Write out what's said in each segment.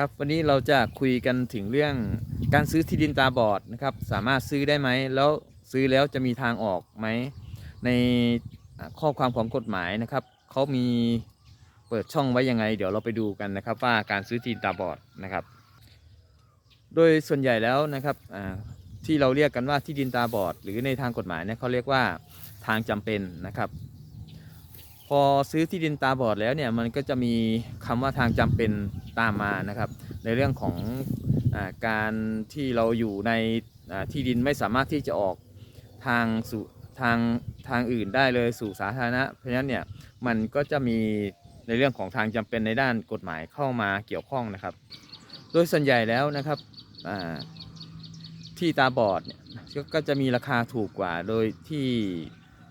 ครับวันนี้เราจะคุยกันถึงเรื่องการซื้อที่ดินตาบอดนะครับ สามารถซื้อได้ไหม แล้วซื้อแล้วจะมีทางออกไหม ในข้อความของกฎหมายนะครับเขามีเปิดช่องไว้ยังไง เดี๋ยวเราไปดูกันนะครับว่าการซื้อที่ดินตาบอดนะครับ โดยส่วนใหญ่แล้วนะครับที่เราเรียกกันว่าที่ดินตาบอด หรือในทางกฎหมายเนี่ยเขาเรียกว่าทางจำเป็นนะครับ พอซื้อที่ดินตาบอดแล้วเนี่ยมันก็จะมีคำว่าทางจำเป็นตามมานะครับ ในเรื่องของอาการที่เราอยู่ในที่ดินไม่สามารถที่จะออกทางสู่ทางทางอื่นได้เลยสู่สาธารณะเพราะฉะนั้นเนี่ยมันก็จะมีในเรื่องของทางจำเป็นในด้านกฎหมายเข้ามาเกี่ยวข้องนะครับ โดยส่วนใหญ่แล้วนะครับที่ตาบอดเนี่ยก็จะมีราคาถูกกว่าโดยที่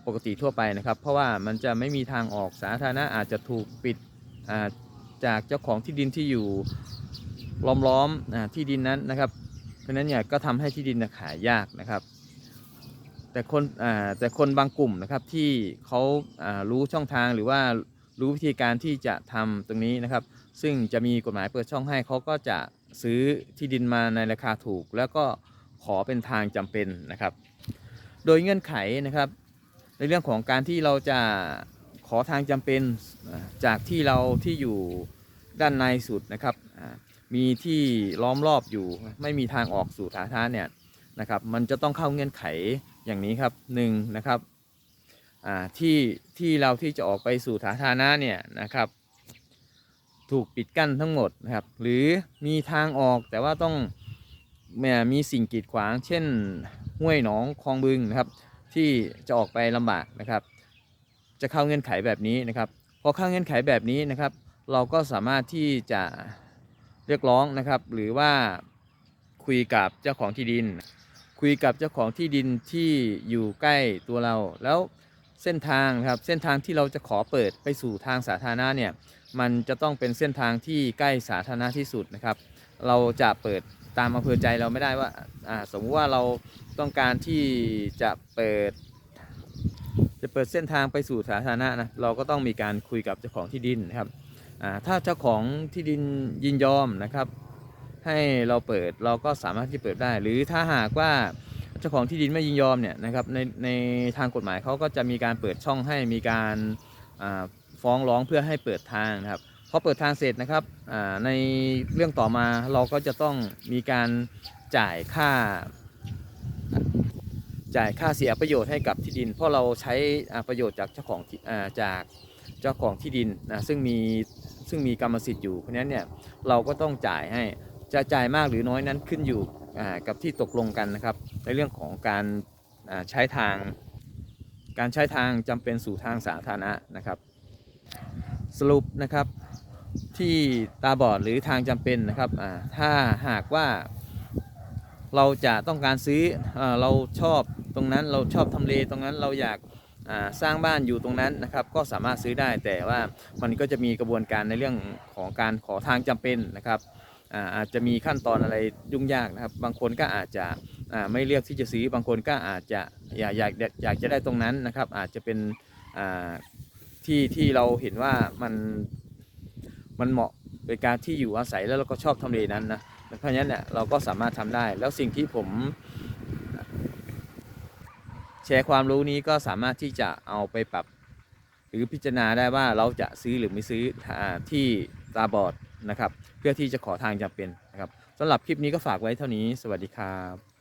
ปกติทั่วไปนะครับ เพราะว่ามันจะไม่มีทางออกสาธารณะอาจจะถูกปิดาจากเจ้าของที่ดินที่อยู่ล้อมๆอ่าที่ดินนั้นนะครับ เพราะนั้นเนี่ยก็ทำให้ที่ดินขายยากนะครับ แต่คนแต่คนบางกลุ่มนะครับที่เขาารู้ช่องทางหรือว่ารู้วิธีการที่จะทำตรงนี้นะครับ ซึ่งจะมีกฎหมายเปิดช่องให้เขาก็จะซื้อที่ดินมาในราคาถูก แล้วก็ขอเป็นทางจำเป็นนะครับ โดยเงื่อนไขนะครับ ในเรื่องของการที่เราจะขอทางจำเป็นจากที่เราที่อยู่ด้านในสุดนะครับมีที่ล้อมรอบอยู่ไม่มีทางออกสู่สาธารณะเนี่ยนะครับมันจะต้องเข้าเงื่อนไขอย่างนี้ครับหนึ่งนะครับที่ที่เราที่จะออกไปสู่สาธารณะเนี่ยนะครับถูกปิดกั้นทั้งหมดนะครับหรือมีทางออกแต่ว่าต้องแมมีสิ่งกีดขวาง เช่นห้วยหนองคลองบึงนะครับ ที่จะออกไปลำบากนะครับ จะเข้าเงื่อนไขแบบนี้นะครับพอเข้าเงื่อนไขแบบนี้นะครับ เราก็สามารถที่จะเรียกร้องนะครับ หรือว่าคุยกับเจ้าของที่ดิน คุยกับเจ้าของที่ดินที่อยู่ใกล้ตัวเรา แล้วเส้นทางนะครับเส้นทางที่เราจะขอเปิดไปสู่ทางสาธารณะเนี่ยมันจะต้องเป็นเส้นทางที่ใกล้สาธารณะที่สุดนะครับ เราจะเปิดตามอำเภอใจเราไม่ได้ว่าอ่า สมมุติว่าเราต้องการที่จะเปิด จะเปิดเส้นทางไปสู่สาธารณะนะเราก็ต้องมีการคุยกับเจ้าของที่ดินนะครับอ่าถ้าเจ้าของที่ดินยินยอมนะครับ ให้เราเปิดเราก็สามารถที่เปิดได้ หรือถ้าหากว่าเจ้าของที่ดินไม่ยินยอมเนี่ยนะครับในในทางกฎหมายเขาก็จะมีการเปิดช่องให้มีการฟ้องร้องเพื่อให้เปิดทางนะครับพอเปิดทางเสร็จนะครับอ่าในเรื่องต่อมาเราก็จะต้องมีการ จ่ายค่า จ่ายค่าเสียประโยชน์ให้กับที่ดิน เพราะเราใช้อาประโยชน์จากเจ้าของจากเจ้าของที่ดินนะซึ่งมีซึ่งมีกรรมสิทธิ์อยู่เพราะนั้นเนี่ยเราก็ต้องจ่ายให้จะจ่ายมากหรือน้อยนั้นขึ้นอยู่กับที่ตกลงกันนะครับ ในเรื่องของการใช้ทาง การใช้ทางจำเป็นสู่ทางสาธารณะนะครับ สรุปนะครับที่ตาบอดหรือทางจำเป็นนะครับถ้าหากว่า เราจะต้องการซื้อเอเราชอบตรงนั้นเราชอบทำเลตรงนั้นเราอยากสร้างบ้านอยู่ตรงนั้นนะครับก็สามารถซื้อได้แต่ว่ามันก็จะมีกระบวนการในเรื่องของการขอทางจำเป็นนะครับอาจจะมีขั้นตอนอะไรยุ่งยากนะครับ บางคนก็อาจจะไม่เลือกที่จะซื้อบางคนก็อาจจะอยากอยากอยากจะได้ตรงนั้นนะครับ อาจจะเป็นที่ที่เราเห็นว่ามันมันเหมาะเป็นการที่อยู่อาศัยแล้วเราก็ชอบทำเลนั้นนะ เพราะฉะนั้นเนี่ยเราก็สามารถทำได้ แล้วสิ่งที่ผมแชร์ความรู้นี้ก็สามารถที่จะเอาไปปรับ หรือพิจารณาได้ว่าเราจะซื้อหรือไม่ซื้อที่ตาบอดนะครับ เพื่อที่จะขอทางจำเป็นนะครับสำหรับคลิปนี้ก็ฝากไว้เท่านี้ สวัสดีครับ